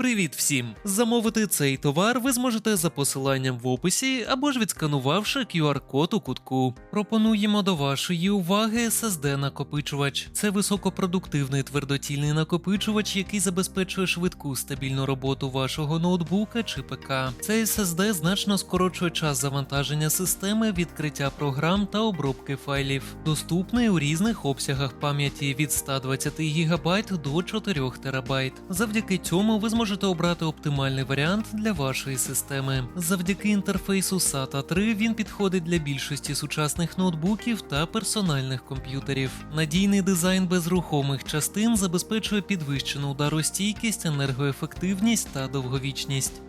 Привіт всім! Замовити цей товар ви зможете за посиланням в описі або ж відсканувавши QR-код у кутку. Пропонуємо до вашої уваги SSD накопичувач. Це високопродуктивний твердотільний накопичувач, який забезпечує швидку стабільну роботу вашого ноутбука чи ПК. Цей SSD значно скорочує час завантаження системи, відкриття програм та обробки файлів. Доступний у різних обсягах пам'яті від 120 ГБ до 4 ТБ. Завдяки цьому ви зможете обрати оптимальний варіант для вашої системи. Завдяки інтерфейсу SATA 3 він підходить для більшості сучасних ноутбуків та персональних комп'ютерів. Надійний дизайн без рухомих частин забезпечує підвищену ударостійкість, енергоефективність та довговічність.